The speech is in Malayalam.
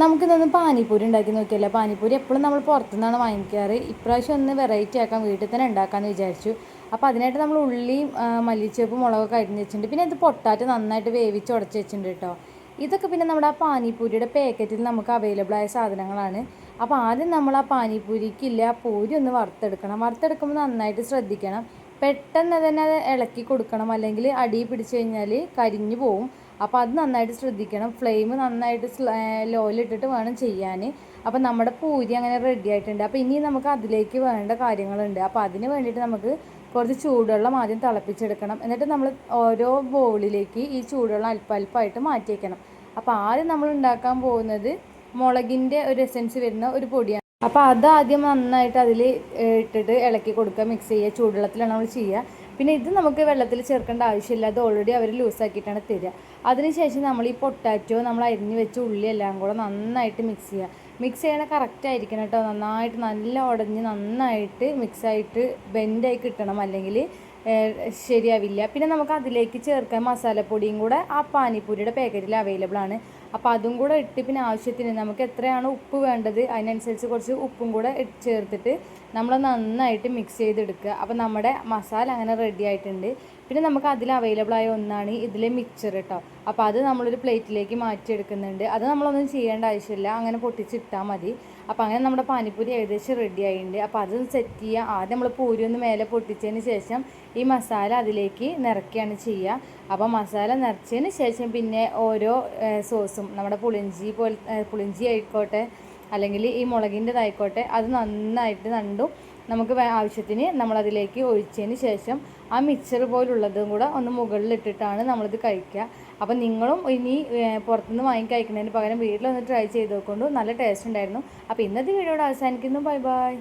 നമുക്കിന്നൊന്ന് പാനിപ്പൂരി ഉണ്ടാക്കി നോക്കിയല്ലോ? പാനിപ്പൂരി എപ്പോഴും നമ്മൾ പുറത്തുനിന്നാണ് വാങ്ങിക്കാറ്. ഇപ്രാവശ്യം ഒന്ന് വെറൈറ്റി ആക്കാൻ വീട്ടിൽ തന്നെ ഉണ്ടാക്കാമെന്ന് വിചാരിച്ചു. അപ്പോൾ അതിനായിട്ട് നമ്മൾ ഉള്ളിയും മല്ലിച്ചേപ്പ് മല്ലിച്ചേപ്പും മുളകൊക്കെ അരിഞ്ഞ് വെച്ചിട്ടുണ്ട്. പിന്നെ ഇത് പൊട്ടാറ്റ് നന്നായിട്ട് വേവിച്ച് ഉടച്ച് വെച്ചിട്ടുണ്ട് കേട്ടോ ഇതൊക്കെ പിന്നെ നമ്മുടെ ആ പാനിപ്പൂരിയുടെ പാക്കറ്റിൽ നമുക്ക് അവൈലബിൾ ആയ സാധനങ്ങളാണ്. അപ്പോൾ ആദ്യം നമ്മൾ ആ പാനിപ്പൂരിക്കില്ല ആ പൂരി ഒന്ന് വറുത്തെടുക്കണം. വറുത്തെടുക്കുമ്പോൾ നന്നായിട്ട് ശ്രദ്ധിക്കണം. പെട്ടെന്ന് തന്നെ അത് ഇളക്കി കൊടുക്കണം. അല്ലെങ്കിൽ അടി പിടിച്ചു കഴിഞ്ഞാൽ കരിഞ്ഞു പോവും. അപ്പോൾ അത് നന്നായിട്ട് ശ്രദ്ധിക്കണം. ഫ്ലെയിം നന്നായിട്ട് ലോയിലിട്ടിട്ട് വേണം ചെയ്യാൻ അപ്പോൾ നമ്മുടെ പൂരി അങ്ങനെ റെഡി ആയിട്ടുണ്ട്. അപ്പോൾ ഇനി നമുക്ക് അതിലേക്ക് വേണ്ട കാര്യങ്ങളുണ്ട്. അപ്പോൾ അതിന് വേണ്ടിയിട്ട് നമുക്ക് കുറച്ച് ചൂടുവെള്ളം ആദ്യം തിളപ്പിച്ചെടുക്കണം. എന്നിട്ട് നമ്മൾ ഓരോ ബോളിലേക്ക് ഈ ചൂടുവെള്ളം അല്പ അല്പമായിട്ട് മാറ്റി വയ്ക്കണം അപ്പോൾ ആദ്യം നമ്മൾ ഉണ്ടാക്കാൻ പോകുന്നത് മുളകിന്റെ ഒരു എസൻസ് വരുന്ന ഒരു പൊടിയാണ്. അപ്പോൾ അത് ആദ്യം നന്നായിട്ട് അതിൽ ഇട്ടിട്ട് ഇളക്കി കൊടുക്കുക. മിക്സ് ചെയ്യുക. ചൂടുവെള്ളത്തിലാണ് നമ്മൾ ചെയ്യുക. പിന്നെ ഇത് നമുക്ക് വെള്ളത്തിൽ ചേർക്കേണ്ട ആവശ്യമില്ല അത് ഓൾറെഡി അവർ ലൂസാക്കിയിട്ടാണ് തരിക. അതിനുശേഷം നമ്മൾ ഈ പൊട്ടാറ്റോ നമ്മൾ അരിഞ്ഞ് വെച്ച ഉള്ളി എല്ലാം കൂടെ നന്നായിട്ട് മിക്സ് ചെയ്യുക. മിക്സ് ചെയ്യണ കറക്റ്റ് ആയിരിക്കണം കേട്ടോ. നന്നായിട്ട് നല്ല ഉടഞ്ഞ് നന്നായിട്ട് മിക്സായിട്ട് ബെൻഡായി കിട്ടണം. അല്ലെങ്കിൽ ശരിയാവില്ല. പിന്നെ നമുക്ക് അതിലേക്ക് ചേർക്കാൻ മസാലപ്പൊടിയും കൂടെ ആ പാനിപ്പൂരിയുടെ പാക്കറ്റിൽ അവൈലബിൾ ആണ്. അപ്പോൾ അതും കൂടെ ഇട്ട് പിന്നെ ആവശ്യത്തിന് നമുക്ക് എത്രയാണ് ഉപ്പ് വേണ്ടത്? അതിനനുസരിച്ച് കുറച്ച് ഉപ്പും കൂടെ ചേർത്തിട്ട് നമ്മൾ നന്നായിട്ട് മിക്സ് ചെയ്തെടുക്കുക. അപ്പോൾ നമ്മുടെ മസാല അങ്ങനെ റെഡി ആയിട്ടുണ്ട്. പിന്നെ നമുക്ക് അതിൽ അവൈലബിൾ ആയ ഒന്നാണ് ഇതിലെ മിക്സർ കേട്ടോ അപ്പോൾ അത് നമ്മളൊരു പ്ലേറ്റിലേക്ക് മാറ്റിയെടുക്കുന്നുണ്ട്. അത് നമ്മളൊന്നും ചെയ്യേണ്ട ആവശ്യമില്ല. അങ്ങനെ പൊട്ടിച്ചിട്ടാൽ മതി. അപ്പോൾ അങ്ങനെ നമ്മുടെ പാനിപ്പൂരി ഏകദേശം റെഡി ആയിട്ടുണ്ട്. അപ്പോൾ അത് സെറ്റ് ചെയ്യുക. ആദ്യം നമ്മൾ പൂരി ഒന്ന് മേലെ പൊട്ടിച്ചതിന് ശേഷം ഈ മസാല അതിലേക്ക് നിറയ്ക്കുകയാണ് ചെയ്യുക. അപ്പോൾ മസാല നിറച്ചതിന് ശേഷം പിന്നെ ഓരോ സോസും നമ്മുടെ പുളിഞ്ചി പോലെ പുളിഞ്ചി ആയിക്കോട്ടെ അല്ലെങ്കിൽ ഈ മുളകിന്റെതായിക്കോട്ടെ അത് നന്നായിട്ട് നണ്ടും. നമുക്ക് ആവശ്യത്തിന് നമ്മളതിലേക്ക് ഒഴിച്ചതിന് ശേഷം ആ മിക്സർ പോലുള്ളതും കൂടെ ഒന്ന് മുകളിലിട്ടിട്ടാണ് നമ്മളിത് കഴിക്കുക. അപ്പം നിങ്ങളും ഇനി പുറത്തുനിന്ന് വാങ്ങി കഴിക്കുന്നതിന് പകരം വീട്ടിലൊന്ന് ട്രൈ ചെയ്ത് നോക്കൊണ്ടു നല്ല ടേസ്റ്റ് ഉണ്ടായിരുന്നു. അപ്പോൾ ഇന്നത്തെ വീഡിയോയുടെ അവസാനിക്കുന്നു. Bye bye